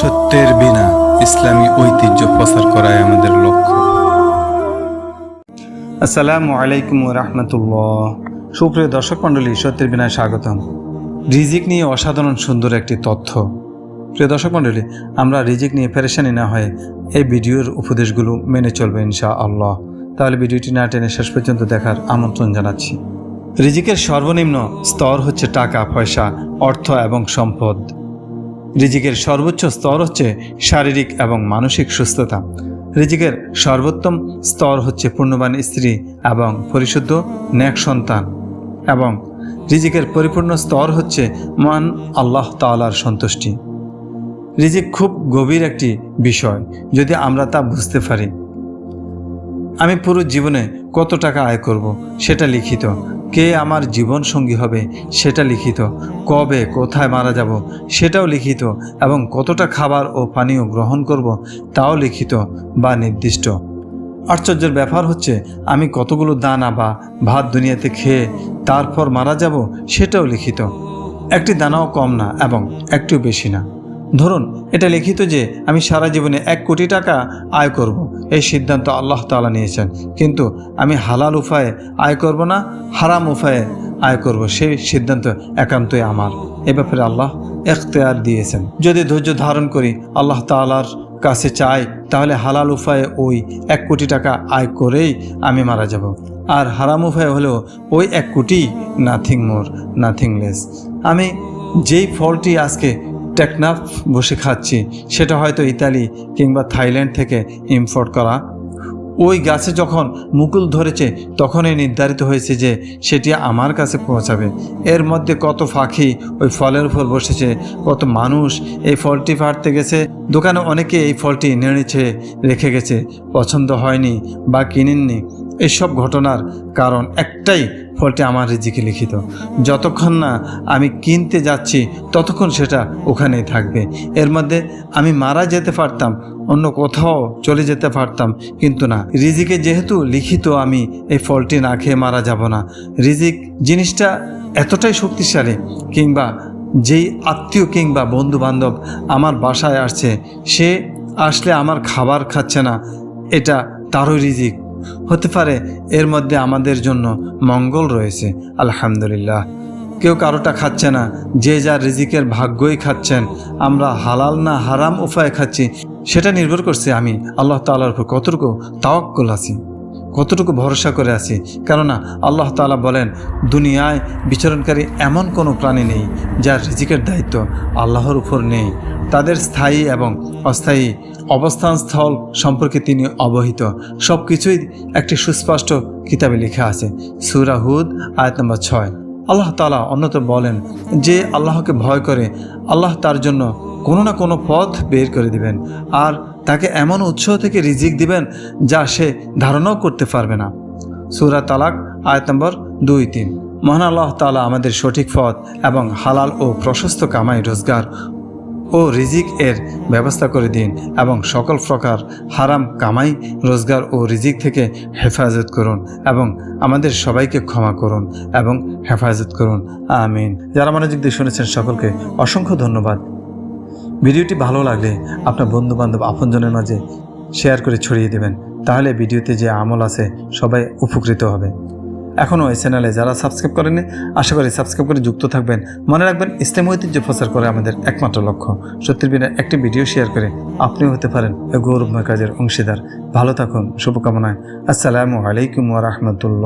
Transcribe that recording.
সত্যের বিনা ইসলামী ঐতিহ্য প্রচার করাই আমাদের লক্ষ্য। আসসালামু আলাইকুম রহমতুল্লাহ। সুপ্রিয় দর্শক মণ্ডলী, সত্যের বিনায় স্বাগতম। রিজিক নিয়ে অসাধারণ সুন্দর একটি তথ্য। প্রিয় দর্শক মণ্ডলী, আমরা রিজিক নিয়ে পেরেশানি না হয়ে এই ভিডিওর উপদেশগুলো মেনে চলবে ইনশা আল্লাহ তাহলে ভিডিওটি না টেনে শেষ পর্যন্ত দেখার আমন্ত্রণ জানাচ্ছি। রিজিকের সর্বনিম্ন স্তর হচ্ছে টাকা, পয়সা, অর্থ এবং সম্পদ। রিজিকের সর্বোচ্চ স্তর হচ্ছে শারীরিক এবং মানসিক সুস্থতা। রিজিকের সর্বোত্তম স্তর হচ্ছে পূর্ণবান স্ত্রী এবং পরিশুদ্ধ ন্যাক সন্তান এবং রিজিকের পরিপূর্ণ স্তর হচ্ছে মান আল্লাহ তাআলার সন্তুষ্টি। রিজিক খুব গভীর একটি বিষয়, যদি আমরা তা বুঝতে পারি। আমি পুরো জীবনে কত টাকা আয় করব, সেটা লিখিত। কে আমার জীবন সঙ্গী হবে সেটা লিখিত। কবে, কোথায় মারা যাব সেটাও লিখিত এবং কতটা খাবার ও পানীয় গ্রহণ করব তাও লিখিত বা নির্দিষ্ট। আশ্চর্যের ব্যাপার হচ্ছে, আমি কতগুলো দানা বা ভাত দুনিয়াতে খেয়ে তারপর মারা যাব সেটাও লিখিত। একটি দানাও কম না এবং একটু বেশি না। ধরুন, এটা লিখিত যে আমি সারা জীবনে এক কোটি টাকা আয় করব, এই সিদ্ধান্ত আল্লাহ তাআলা নিয়েছেন। কিন্তু আমি হালাল উপায়ে আয় করব না, হারাম উপায়ে আয় করব, সেই সিদ্ধান্ত একান্তই আমার। এ ব্যাপারে আল্লাহ এখতেয়ার দিয়েছেন। যদি ধৈর্য ধারণ করি, আল্লাহ তাআলার কাছে চাই, তাহলে হালাল উপায়ে ওই এক কোটি টাকা আয় করেই আমি মারা যাব। আর হারাম উপায় হলেও ওই এক কোটি নাথিং মোর নাথিং লেস আমি যেই ফলটি আজকে টেকনাফ বসে খাচ্ছি। সেটা হয়তো ইতালি কিংবা থাইল্যান্ড থেকে ইম্পোর্ট করা। ওই গাছে যখন মুকুল ধরেছে, তখনই নির্ধারিত হয়েছে যে সেটি আমার কাছে পৌঁছাবে। এর মধ্যে কত পাখি ওই ফলের উপর বসেছে, কত মানুষ এই ফলটি ফাটতে গেছে। দোকানে অনেকে এই ফলটি নেড়েছে রেখে গেছে। পছন্দ হয়নি বা কিনেননি। এসব ঘটনার কারণ একটাই ফলটি আমার রিজিকে লিখিত। যতক্ষণ না আমি কিনতে যাচ্ছি, ততক্ষণ সেটা ওখানেই থাকবে। এর মধ্যে আমি মারা যেতে পারতাম, অন্য কোথাও চলে যেতে পারতাম, কিন্তু না। রিজিকে যেহেতু লিখিত, আমি এই ফলটি না খেয়ে মারা যাব না। রিজিক জিনিসটা এতটাই শক্তিশালী, কিংবা যেই আত্মীয় কিংবা বন্ধু বান্ধব আমার বাসায় আসছে, সে আসলে আমার খাবার খাচ্ছে না, এটা তারও রিজিক। হতে পারে এর মধ্যে আমাদের জন্য মঙ্গল রয়েছে, আলহামদুলিল্লাহ। কেউ কারোটা খাচ্ছে না, যে যার রিজিকের ভাগ্যই খাচ্ছেন, আমরা হালাল না হারাম উপায়ে খাচ্ছি, সেটা নির্ভর করছে আমি, আল্লাহ তাআলার উপর কতটুকু তাওয়াক্কুল আছি, কতটুকু ভরসা করে আছি। কেননা আল্লাহ তাআলা বলেন, দুনিয়ায় বিচরণকারী এমন কোনো প্রাণী নেই যার রিজিকের দায়িত্ব আল্লাহর উপর নেই। তাদের স্থায়ী এবং অস্থায়ী অবস্থান স্থল সম্পর্কে তিনি অবহিত। সব কিছুই একটি সুস্পষ্ট কিতাবে লেখা আছে সুরাহুদ আয়াত নম্বর ছয়। আল্লাহ তালা অন্যত বলেন যে, আল্লাহকে ভয় করে আল্লাহ তার জন্য কোনো না কোনো পথ বের করে দিবেন আর তাকে এমন উৎস থেকে রিজিক দিবেন যা সে ধারণাও করতে পারবে না। সুরা তালাক, আয়াত নম্বর দুই তিন। মহান আল্লাহ তালা আমাদের সঠিক পথ এবং হালাল ও প্রশস্ত কামাই, রোজগার ও রিজিক এর ব্যবস্থা করে দিন এবং সকল প্রকার হারাম কামাই, রোজগার ও রিজিক থেকে হেফাজত করুন এবং আমাদের সবাইকে ক্ষমা করুন এবং হেফাজত করুন। আমিন। যারা মনোযোগ দিয়ে শুনেছেন সকলকে অসংখ্য ধন্যবাদ। ভিডিওটি ভালো লাগলে আপনার বন্ধু বান্ধব আপনজনের মাঝে শেয়ার করে ছড়িয়ে দেবেন। তাহলে ভিডিওতে যে আমল আছে, সবাই উপকৃত হবে। এখনও এই চ্যানেলে যারা সাবস্ক্রাইব করেনি আশা করি সাবস্ক্রাইব করে যুক্ত থাকবেন। মনে রাখবেন, ইসলাম ঐতিহ্য প্রচার করে আমাদের একমাত্র লক্ষ্য। সত্যির বিনা একটি ভিডিও শেয়ার করে আপনিও হতে পারেন এই গৌরবময় কাজের অংশীদার। ভালো থাকুন, শুভকামনায়। আসসালামু আলাইকুম রাহমাতুল্লাহ।